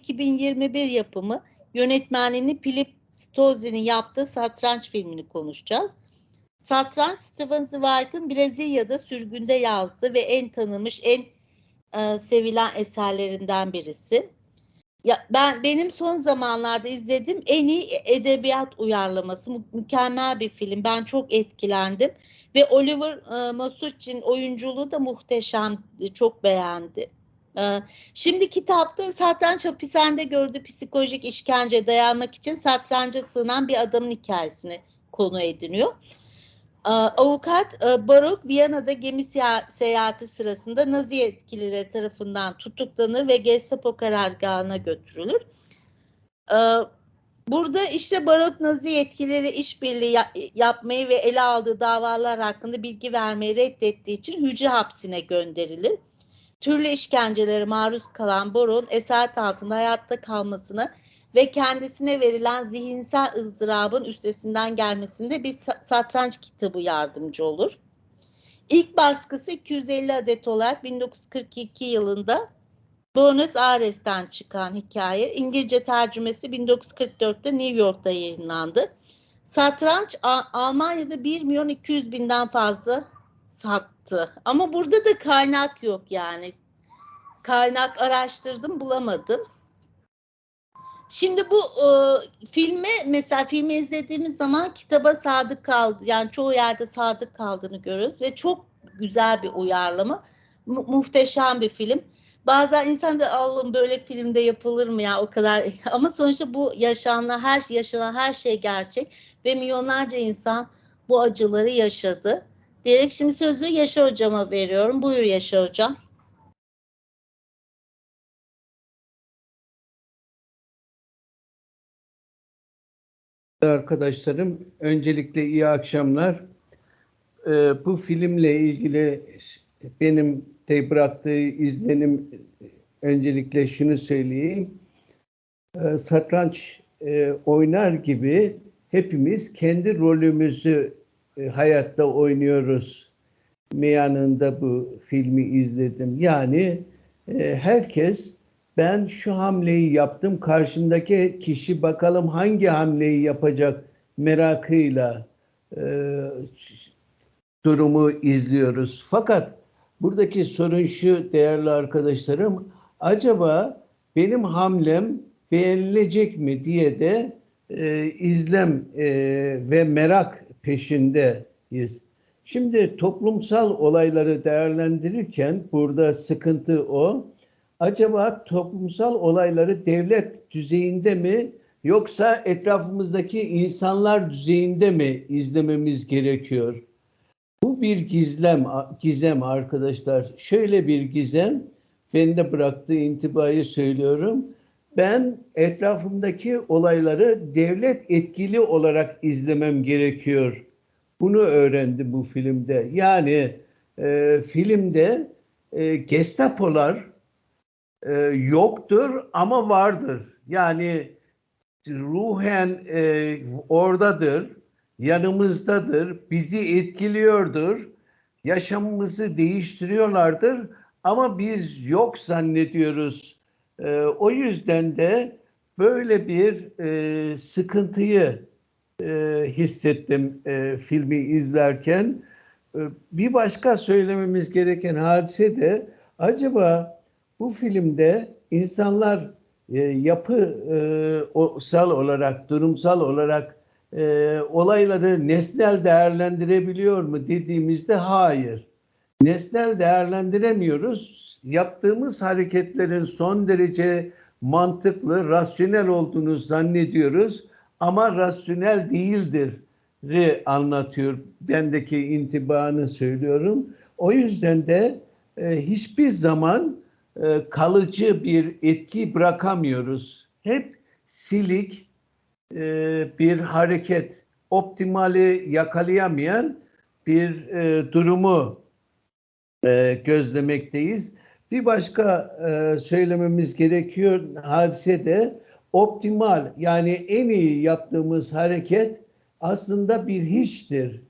2021 yapımı yönetmenliğini Philip Stozzi'nin yaptığı Satranç filmini konuşacağız. Satranç Steven Zweig'ın Brezilya'da sürgünde yazdığı ve en tanınmış, en e, sevilen eserlerinden birisi. Ya ben benim son zamanlarda izlediğim en iyi edebiyat uyarlaması mü- mükemmel bir film. Ben çok etkilendim ve Oliver e, Masucci'nin oyunculuğu da muhteşem. Çok beğendi. E, Şimdi kitapta satranç hapishanede gördüğü psikolojik işkence dayanmak için satranca sığınan bir adamın hikayesini konu ediniyor. Ee, Avukat e, Barok Viyana'da gemi seya- seyahati sırasında Nazi yetkilileri tarafından tutuklanır ve Gestapo karargahına götürülür. Ee, Burada işte Barok Nazi yetkilileri işbirliği ya- yapmayı ve ele aldığı davalar hakkında bilgi vermeyi reddettiği için hücre hapsine gönderilir. Türlü işkencelere maruz kalan Barok'un esaret altında hayatta kalmasını ve kendisine verilen zihinsel ızdırabın üstesinden gelmesinde bir sa- satranç kitabı yardımcı olur. İlk baskısı 250 adet olarak 1942 yılında Buenos Aires'ten çıkan hikaye. İngilizce tercümesi 1944'te New York'ta yayınlandı. Satranç Almanya'da 1 milyon 200 binden fazla sattı. Ama burada da kaynak yok yani. Kaynak araştırdım bulamadım. Şimdi bu e, filme mesela filmi izlediğimiz zaman kitaba sadık kaldı. Yani çoğu yerde sadık kaldığını görüyoruz ve çok güzel bir uyarlama. Mu- muhteşem bir film. Bazen insan da Allah'ım böyle filmde yapılır mı ya o kadar ama sonuçta bu yaşanan her yaşanan her şey gerçek ve milyonlarca insan bu acıları yaşadı. Diyerek şimdi sözü Yaşar hocama veriyorum. Buyur Yaşar hocam. Arkadaşlarım, öncelikle iyi akşamlar. Ee, bu filmle ilgili benim de bıraktığı izlenim öncelikle şunu söyleyeyim. Ee, satranç e, oynar gibi hepimiz kendi rolümüzü e, hayatta oynuyoruz. Meyanında bu filmi izledim. Yani e, herkes ben şu hamleyi yaptım, karşımdaki kişi bakalım hangi hamleyi yapacak merakıyla e, durumu izliyoruz. Fakat buradaki sorun şu değerli arkadaşlarım, acaba benim hamlem beğenilecek mi diye de e, izlem e, ve merak peşindeyiz. Şimdi toplumsal olayları değerlendirirken burada sıkıntı o. Acaba toplumsal olayları devlet düzeyinde mi yoksa etrafımızdaki insanlar düzeyinde mi izlememiz gerekiyor? Bu bir gizlem, gizem arkadaşlar. Şöyle bir gizem, bende bıraktığı intibayı söylüyorum. Ben etrafımdaki olayları devlet etkili olarak izlemem gerekiyor. Bunu öğrendim bu filmde. Yani e, filmde e, Gestapolar e, yoktur ama vardır. Yani ruhen e, oradadır, yanımızdadır, bizi etkiliyordur, yaşamımızı değiştiriyorlardır ama biz yok zannediyoruz. E, o yüzden de böyle bir e, sıkıntıyı e, hissettim e, filmi izlerken. E, bir başka söylememiz gereken hadise de acaba bu filmde insanlar e, yapısal olarak, durumsal olarak e, olayları nesnel değerlendirebiliyor mu dediğimizde hayır. Nesnel değerlendiremiyoruz. Yaptığımız hareketlerin son derece mantıklı, rasyonel olduğunu zannediyoruz ama rasyonel değildir anlatıyor. Bendeki intibanı söylüyorum. O yüzden de e, hiçbir zaman e, kalıcı bir etki bırakamıyoruz. Hep silik e, bir hareket, optimali yakalayamayan bir e, durumu e, gözlemekteyiz. Bir başka e, söylememiz gerekiyor hadise de optimal yani en iyi yaptığımız hareket aslında bir hiçtir.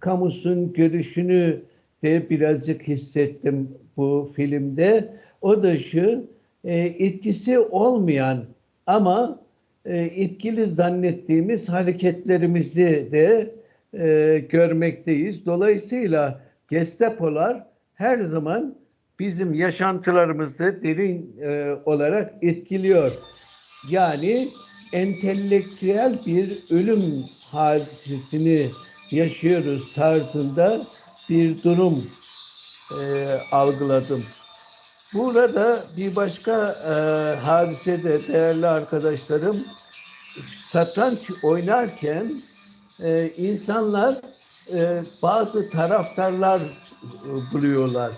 Kamusun görüşünü de birazcık hissettim bu filmde. O da şu, e, etkisi olmayan ama e, etkili zannettiğimiz hareketlerimizi de e, görmekteyiz. Dolayısıyla Gestapolar her zaman bizim yaşantılarımızı derin e, olarak etkiliyor. Yani entelektüel bir ölüm hadisesini yaşıyoruz tarzında bir durum e, algıladım. Burada bir başka e, hadise de değerli arkadaşlarım satranç oynarken e, insanlar e, bazı taraftarlar e, buluyorlar.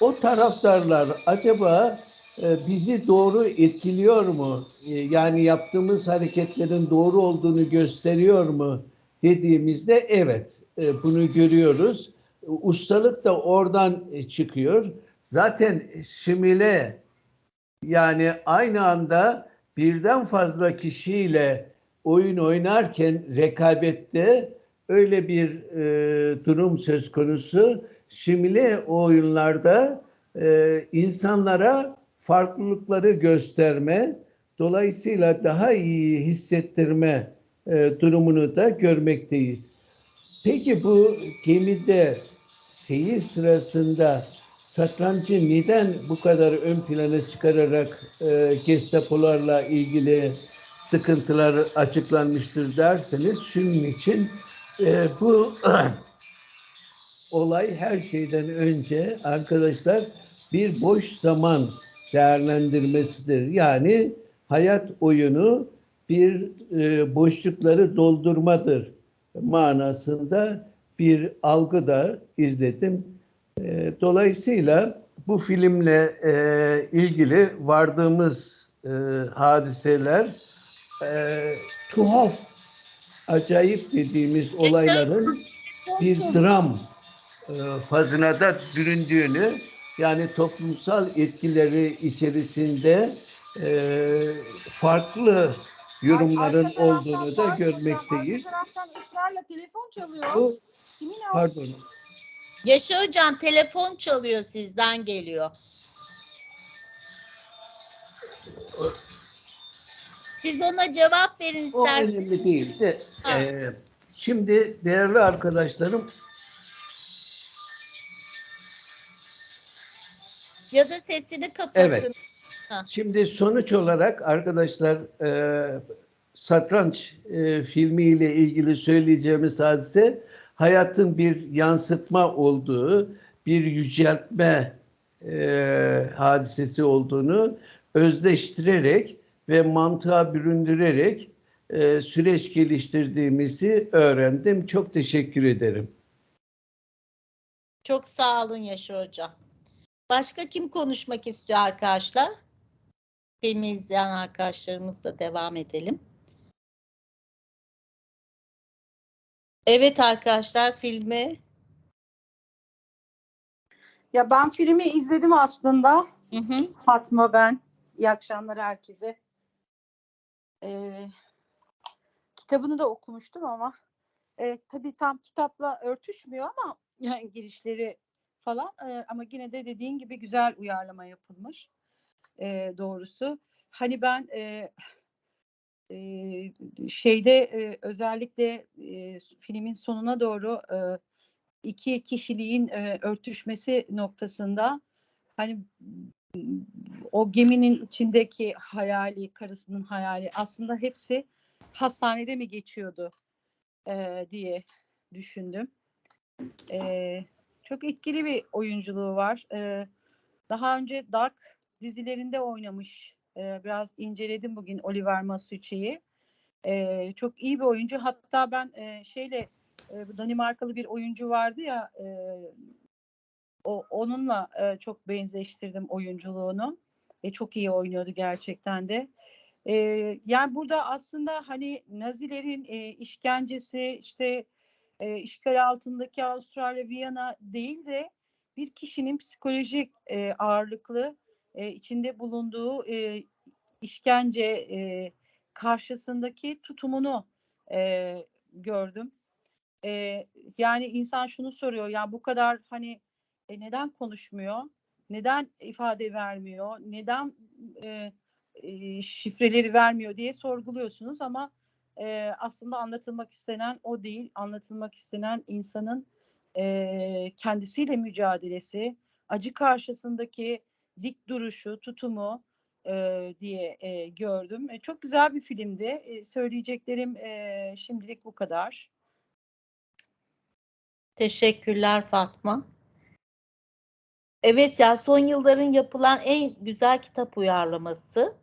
O taraftarlar acaba e, bizi doğru etkiliyor mu? E, yani yaptığımız hareketlerin doğru olduğunu gösteriyor mu dediğimizde evet e, bunu görüyoruz. Ustalık da oradan çıkıyor. Zaten simile yani aynı anda birden fazla kişiyle oyun oynarken rekabette öyle bir e, durum söz konusu. Simile oyunlarda e, insanlara farklılıkları gösterme, dolayısıyla daha iyi hissettirme e, durumunu da görmekteyiz. Peki bu gemide seyir sırasında satrancı neden bu kadar ön plana çıkararak e, Gestapolarla ilgili sıkıntılar açıklanmıştır derseniz şunun için e, bu olay her şeyden önce arkadaşlar bir boş zaman değerlendirmesidir. Yani hayat oyunu bir e, boşlukları doldurmadır manasında bir algı da izledim. E, dolayısıyla bu filmle e, ilgili vardığımız e, hadiseler e, tuhaf, acayip dediğimiz olayların bir dram e, fazına da büründüğünü yani toplumsal etkileri içerisinde e, farklı yorumların taraftan olduğunu da görmekteyiz. Arka taraftan ısrarla telefon çalıyor. Bu Kimin pardon. Yaşar Hocam telefon çalıyor sizden geliyor. Siz ona cevap verin O isterseniz. önemli değil de Ha. e, şimdi değerli arkadaşlarım Ya da sesini kapatın. Evet. Şimdi sonuç olarak arkadaşlar e, satranç e, filmiyle ilgili söyleyeceğimiz hadise hayatın bir yansıtma olduğu, bir yüceltme e, hadisesi olduğunu özdeştirerek ve mantığa büründürerek e, süreç geliştirdiğimizi öğrendim. Çok teşekkür ederim. Çok sağ olun Yaşar Hocam. Başka kim konuşmak istiyor arkadaşlar? Filmi izleyen arkadaşlarımızla devam edelim. Evet arkadaşlar filmi. Ya ben filmi izledim aslında. Hı hı. Fatma ben. İyi akşamlar herkese. Ee, kitabını da okumuştum ama e, tabii tam kitapla örtüşmüyor ama yani girişleri falan e, ama yine de dediğin gibi güzel uyarlama yapılmış e, doğrusu. Hani ben e, e, şeyde e, özellikle e, filmin sonuna doğru e, iki kişiliğin e, örtüşmesi noktasında hani o geminin içindeki hayali, karısının hayali aslında hepsi hastanede mi geçiyordu e, diye düşündüm. E, çok etkili bir oyunculuğu var. E, daha önce Dark dizilerinde oynamış. E, biraz inceledim bugün Oliver Masucci'yi. E, çok iyi bir oyuncu. Hatta ben e, şeyle e, Danimarkalı bir oyuncu vardı ya e, o onunla e, çok benzeştirdim oyunculuğunu. E, çok iyi oynuyordu gerçekten de. E, yani burada aslında hani Nazilerin e, işkencesi işte e, işgal altındaki Avustralya Viyana değil de bir kişinin psikolojik e, ağırlıklı e, içinde bulunduğu e, işkence e, karşısındaki tutumunu e, gördüm. E, yani insan şunu soruyor ya bu kadar hani e, neden konuşmuyor? neden ifade vermiyor, neden e, e, şifreleri vermiyor diye sorguluyorsunuz ama e, aslında anlatılmak istenen o değil, anlatılmak istenen insanın e, kendisiyle mücadelesi, acı karşısındaki dik duruşu, tutumu e, diye e, gördüm. E, çok güzel bir filmdi. E, söyleyeceklerim e, şimdilik bu kadar. Teşekkürler Fatma. Evet ya son yılların yapılan en güzel kitap uyarlaması.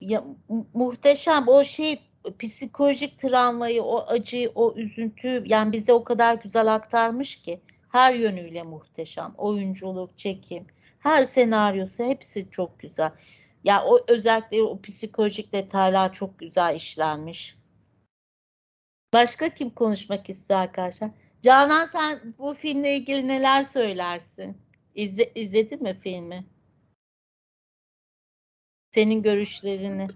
Ya, mu- muhteşem o şey psikolojik travmayı, o acıyı, o üzüntü yani bize o kadar güzel aktarmış ki her yönüyle muhteşem. Oyunculuk, çekim, her senaryosu hepsi çok güzel. Ya o özellikle o psikolojik detaylar çok güzel işlenmiş. Başka kim konuşmak istiyor arkadaşlar? Canan sen bu filmle ilgili neler söylersin? İzle, izledin mi filmi? Senin görüşlerini.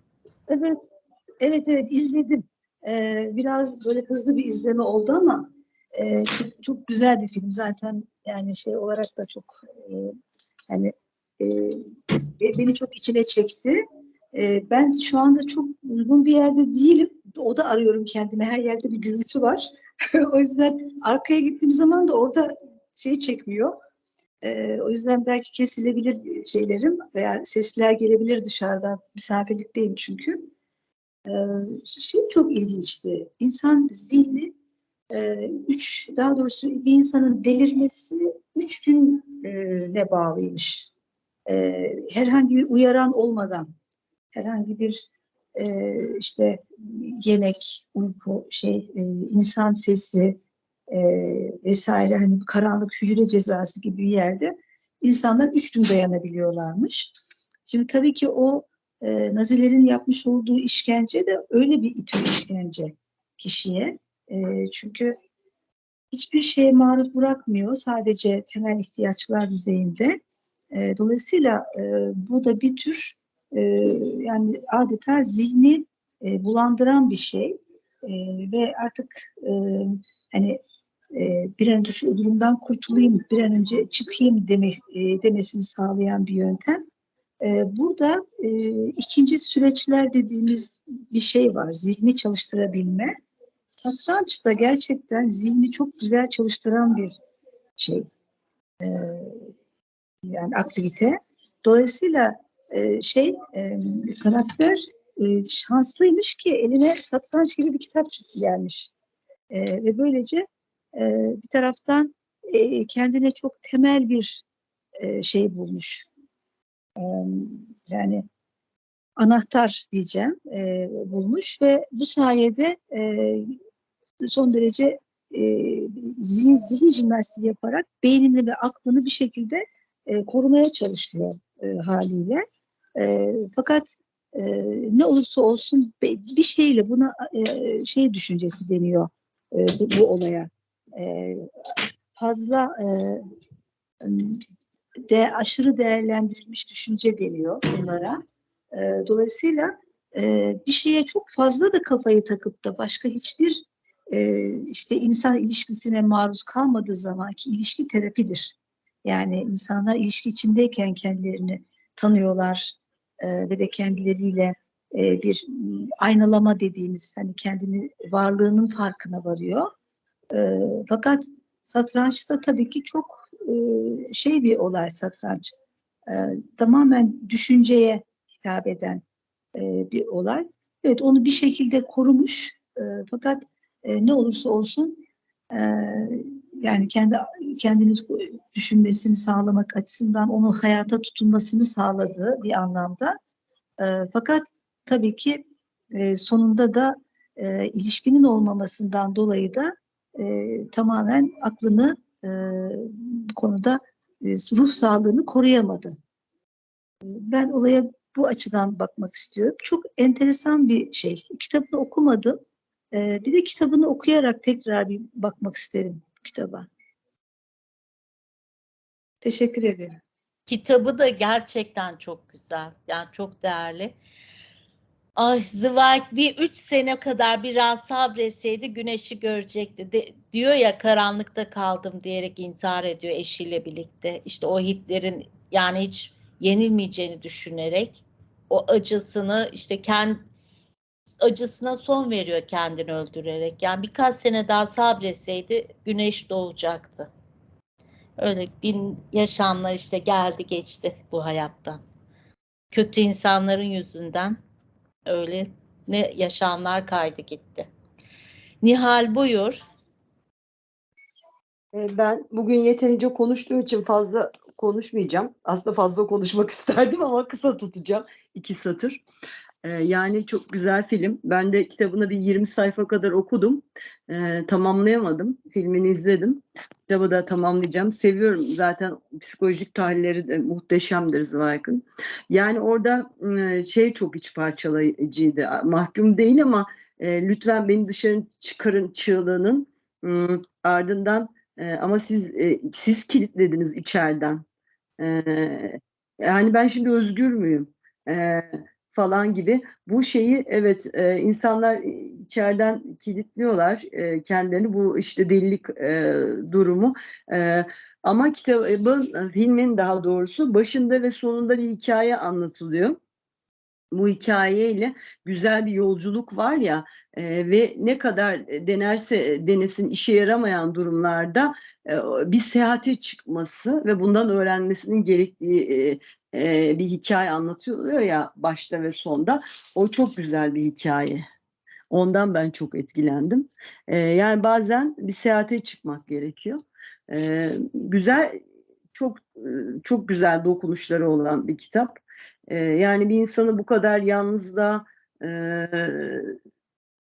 Evet, evet, evet izledim. Ee, biraz böyle hızlı bir izleme oldu ama e, çok, çok güzel bir film zaten. Yani şey olarak da çok e, yani e, be- beni çok içine çekti. E, ben şu anda çok uygun bir yerde değilim. Oda arıyorum kendime. Her yerde bir gürültü var. o yüzden arkaya gittiğim zaman da orada şey çekmiyor. E, o yüzden belki kesilebilir şeylerim veya sesler gelebilir dışarıdan. Misafirlikteyim çünkü. Ee, şey çok ilginçti. İnsan zihni e, üç, daha doğrusu bir insanın delirmesi üç güne bağlıymış. E, herhangi bir uyaran olmadan, herhangi bir e, işte yemek, uyku, şey, e, insan sesi e, vesaire hani karanlık hücre cezası gibi bir yerde insanlar üç gün dayanabiliyorlarmış. Şimdi tabii ki o e, Nazilerin yapmış olduğu işkence de öyle bir itiyor işkence kişiye. E, çünkü hiçbir şeye maruz bırakmıyor. Sadece temel ihtiyaçlar düzeyinde. E, dolayısıyla e, bu da bir tür e, yani adeta zihni e, bulandıran bir şey. E, ve artık e, hani e, bir an önce şu durumdan kurtulayım, bir an önce çıkayım deme, e, demesini sağlayan bir yöntem. Ee, burada e, ikinci süreçler dediğimiz bir şey var. Zihni çalıştırabilme. Satranç da gerçekten zihni çok güzel çalıştıran bir şey. Ee, yani aktivite. Dolayısıyla e, şey e, karakter e, şanslıymış ki eline satranç gibi bir kitap gelmiş. E, ve böylece e, bir taraftan e, kendine çok temel bir e, şey bulmuş yani anahtar diyeceğim e, bulmuş ve bu sayede e, son derece e, zihin, zihin jimnastiği yaparak beynini ve aklını bir şekilde e, korumaya çalışıyor e, haliyle. E, fakat e, ne olursa olsun bir şeyle buna e, şey düşüncesi deniyor e, bu, bu olaya. E, fazla e, de aşırı değerlendirilmiş düşünce deniyor bunlara. E, dolayısıyla e, bir şeye çok fazla da kafayı takıp da başka hiçbir e, işte insan ilişkisine maruz kalmadığı zaman ki ilişki terapidir. Yani insanlar ilişki içindeyken kendilerini tanıyorlar e, ve de kendileriyle e, bir aynalama dediğimiz hani kendini varlığının farkına varıyor. E, fakat satrançta tabii ki çok şey bir olay satranç. E, tamamen düşünceye hitap eden e, bir olay. Evet onu bir şekilde korumuş fakat ne olursa olsun yani kendi kendini düşünmesini sağlamak açısından onu hayata tutunmasını sağladığı bir anlamda. fakat tabii ki sonunda da ilişkinin olmamasından dolayı da tamamen aklını e, bu konuda e, ruh sağlığını koruyamadı. Ben olaya bu açıdan bakmak istiyorum. Çok enteresan bir şey. Kitabını okumadım. E, bir de kitabını okuyarak tekrar bir bakmak isterim kitaba. Teşekkür ederim. Kitabı da gerçekten çok güzel. Yani çok değerli. Ay Zweig bir üç sene kadar biraz sabretseydi güneşi görecekti. De, diyor ya karanlıkta kaldım diyerek intihar ediyor eşiyle birlikte. İşte o Hitler'in yani hiç yenilmeyeceğini düşünerek o acısını işte kendi acısına son veriyor kendini öldürerek. Yani birkaç sene daha sabretseydi güneş doğacaktı. Öyle bin yaşamlar işte geldi geçti bu hayattan. Kötü insanların yüzünden öyle ne yaşamlar kaydı gitti. Nihal buyur. E, Ben bugün yeterince konuştuğum için fazla konuşmayacağım. Aslında fazla konuşmak isterdim ama kısa tutacağım. iki satır. E, Yani çok güzel film. Ben de kitabını bir 20 sayfa kadar okudum. E, tamamlayamadım. Filmini izledim. Kitabı da tamamlayacağım. Seviyorum zaten psikolojik tahlilleri de muhteşemdir Zweig'ın. Yani orada e, şey çok iç parçalayıcıydı. Mahkum değil ama e, lütfen beni dışarı çıkarın çığlığının ım, ardından ee, ama siz e, siz kilitlediniz içeriden. Ee, yani ben şimdi özgür müyüm? Ee, falan gibi. Bu şeyi evet e, insanlar içeriden kilitliyorlar e, kendilerini bu işte delilik e, durumu. E, ama kitabın, filmin daha doğrusu başında ve sonunda bir hikaye anlatılıyor. Bu hikayeyle güzel bir yolculuk var ya e, ve ne kadar denerse denesin işe yaramayan durumlarda e, bir seyahate çıkması ve bundan öğrenmesinin gerektiği e, e, bir hikaye anlatılıyor ya başta ve sonda. O çok güzel bir hikaye. Ondan ben çok etkilendim. E, yani bazen bir seyahate çıkmak gerekiyor. E, güzel, çok e, çok güzel dokunuşları olan bir kitap. E, yani bir insanı bu kadar yalnızlığa e,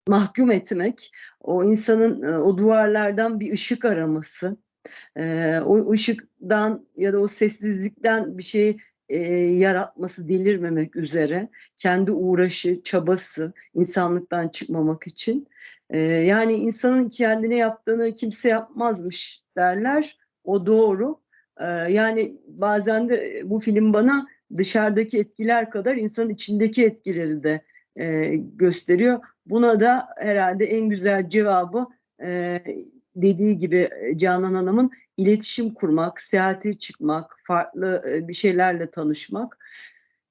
mahkum etmek, o insanın e, o duvarlardan bir ışık araması, e, o ışıktan ya da o sessizlikten bir şey e, yaratması, delirmemek üzere kendi uğraşı, çabası insanlıktan çıkmamak için. E, yani insanın kendine yaptığını kimse yapmazmış derler. O doğru. E, yani bazen de bu film bana dışarıdaki etkiler kadar insanın içindeki etkileri de e, gösteriyor. Buna da herhalde en güzel cevabı e, dediği gibi Canan Hanım'ın iletişim kurmak, seyahate çıkmak, farklı e, bir şeylerle tanışmak.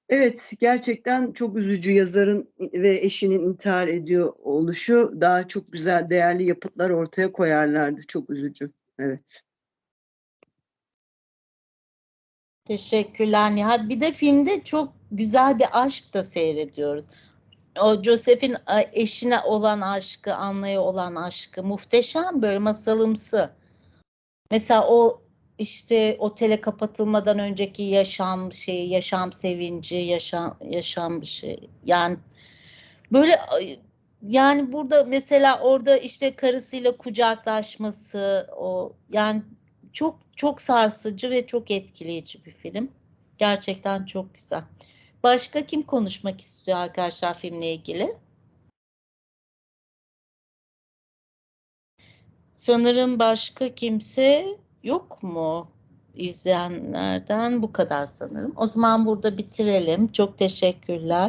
Evet, gerçekten çok üzücü yazarın ve eşinin intihar ediyor oluşu daha çok güzel, değerli yapıtlar ortaya koyarlardı. Çok üzücü. Evet. Teşekkürler Nihal. Bir de filmde çok güzel bir aşk da seyrediyoruz. O Joseph'in eşine olan aşkı, Anla'ya olan aşkı muhteşem böyle masalımsı. Mesela o işte otele kapatılmadan önceki yaşam şeyi, yaşam sevinci, yaşam yaşam şey. Yani böyle yani burada mesela orada işte karısıyla kucaklaşması o yani çok çok sarsıcı ve çok etkileyici bir film. Gerçekten çok güzel. Başka kim konuşmak istiyor arkadaşlar filmle ilgili? Sanırım başka kimse yok mu? İzleyenlerden bu kadar sanırım. O zaman burada bitirelim. Çok teşekkürler.